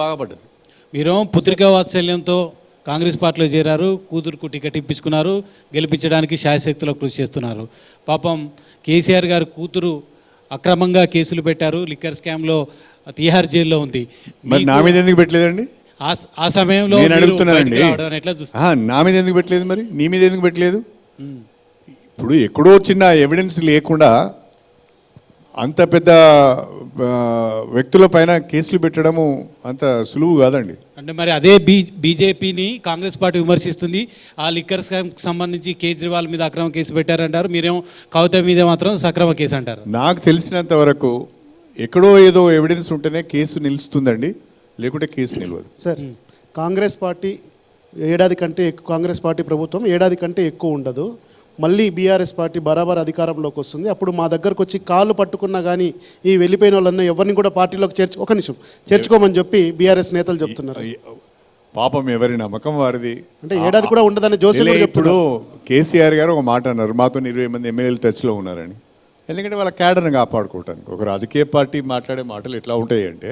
బాగా పడ్డది మీరు పుత్రికా వాత్సల్యంతో కాంగ్రెస్ పార్టీలో చేరారు కూతురుకు టికెట్ ఇప్పించుకున్నారు గెలిపించడానికి శాయశక్తిలో కృషి చేస్తున్నారు. పాపం కేసీఆర్ గారు కూతురు అక్రమంగా కేసులు పెట్టారు లిక్కర్ స్కామ్లో తీహార్ జైల్లో ఉంది. మరి నా మీద ఎందుకు పెట్టలేదండి? ఆ సమయంలో నేను అడుగుతున్నానండి. ఎట్లా చూస్తారు ఆహా, నా మీద ఎందుకు పెట్టలేదు మరి? నీ మీద ఎందుకు పెట్టలేదు? ఇప్పుడు ఎక్కడో చిన్న ఎవిడెన్స్ లేకుండా అంత పెద్ద వ్యక్తుల పైన కేసులు పెట్టడము అంత సులువు కాదండి. అంటే మరి అదే బీ బీజేపీని కాంగ్రెస్ పార్టీ విమర్శిస్తుంది. ఆ లిక్కర్ స్కామ్ సంబంధించి కేజ్రీవాల్ మీద అక్రమ కేసు పెట్టారంటారు. మీరేమో కవిత మీద మాత్రం సక్రమ కేసు అంటారు. నాకు తెలిసినంత వరకు ఎక్కడో ఏదో ఎవిడెన్స్ ఉంటేనే కేసు నిలుస్తుందండి. లేకుంటే కేసు నిలవదు. సార్ కాంగ్రెస్ పార్టీ ఏడాది కంటే ఎక్కువ కాంగ్రెస్ పార్టీ ప్రభుత్వం ఏడాది కంటే ఎక్కువ ఉండదు. మళ్ళీ బీఆర్ఎస్ పార్టీ బరాబర్ అధికారంలోకి వస్తుంది. అప్పుడు మా దగ్గరకు వచ్చి కాళ్ళు పట్టుకున్నా కానీ ఈ వెళ్ళిపోయిన వాళ్ళన్నా ఎవరిని కూడా పార్టీలోకి చేర్చు ఒక నిమిషం. చేర్చుకోమని చెప్పి బీఆర్ఎస్ నేతలు చెప్తున్నారు. పాపం ఎవరి నమ్మకం వారిది? అంటే ఏడాది కూడా ఉండదని కూడా ఇప్పుడు కేసీఆర్ గారు ఒక మాట అన్నారు. మాతో ఇరవై మంది ఎమ్మెల్యేలు టచ్లో ఉన్నారని. ఎందుకంటే వాళ్ళ క్యాడర్ని కాపాడుకోవటానికి. ఒక రాజకీయ పార్టీ మాట్లాడే మాటలు ఎట్లా ఉంటాయి అంటే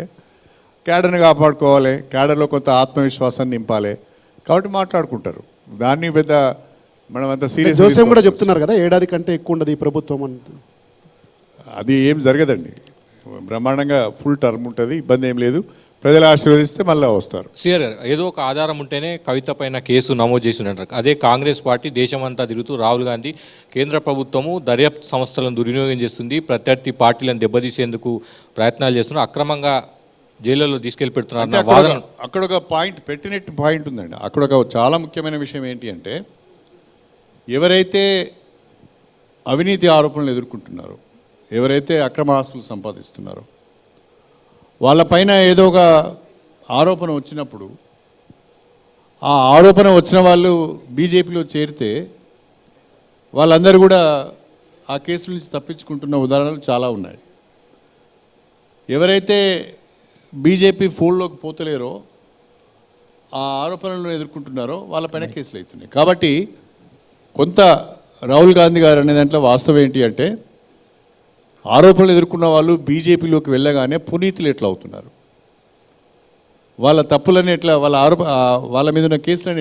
క్యాడర్ని కాపాడుకోవాలి క్యాడర్లో కొంత ఆత్మవిశ్వాసాన్ని నింపాలి. కాబట్టి మాట్లాడుకుంటారు. దాన్ని పెద్ద మనం అంత సీరియస్ జోసెఫ్ కూడా చెప్తున్నారు కదా ఏడాది కంటే ఎక్కువ ఉండదు ఈ ప్రభుత్వం అని. అది ఏం జరగదండి. బ్రహ్మాండంగా ఫుల్ టర్మ్ ఉంటుంది ఇబ్బంది ఏం లేదు. ప్రజలు ఆశీర్వదిస్తే మళ్ళీ వస్తారు. శ్రీయర్ గారు ఏదో ఒక ఆధారం ఉంటేనే కవిత పైన కేసు నమోదు చేసి ఉంటారు అదే కాంగ్రెస్ పార్టీ దేశమంతా తిరుగుతూ రాహుల్ గాంధీ కేంద్ర ప్రభుత్వము దర్యాప్తు సంస్థలను దుర్వినియోగం చేస్తుంది ప్రత్యర్థి పార్టీలను దెబ్బతీసేందుకు ప్రయత్నాలు చేస్తున్నారు అక్రమంగా జైళ్ళలో తీసుకెళ్ళి పెడుతున్నారు అక్కడ ఒక పాయింట్ పెట్టినట్టు పాయింట్ ఉందండి. అక్కడ ఒక చాలా ముఖ్యమైన విషయం ఏంటి అంటే ఎవరైతే అవినీతి ఆరోపణలు ఎదుర్కొంటున్నారో ఎవరైతే అక్రమ ఆస్తులు సంపాదిస్తున్నారో వాళ్ళపైన ఏదో ఒక ఆరోపణ వచ్చినప్పుడు ఆ ఆరోపణ వచ్చిన వాళ్ళు బీజేపీలో చేరితే వాళ్ళందరూ కూడా ఆ కేసుల నుంచి తప్పించుకుంటున్న ఉదాహరణలు చాలా ఉన్నాయి. ఎవరైతే బీజేపీ ఫోల్డ్లోకి పోతలేరో ఆ ఆరోపణలను ఎదుర్కొంటున్నారో వాళ్ళపైన కేసులు అవుతున్నాయి. కాబట్టి కొంత రాహుల్ గాంధీ గారు అనే దాంట్లో వాస్తవం ఏంటి అంటే ఆరోపణలు ఎదుర్కొన్న వాళ్ళు బీజేపీలోకి వెళ్ళగానే పునీతులు ఎట్లా అవుతున్నారు? వాళ్ళ తప్పులని ఎట్లా వాళ్ళ ఆరోప వాళ్ళ మీద ఉన్న కేసులని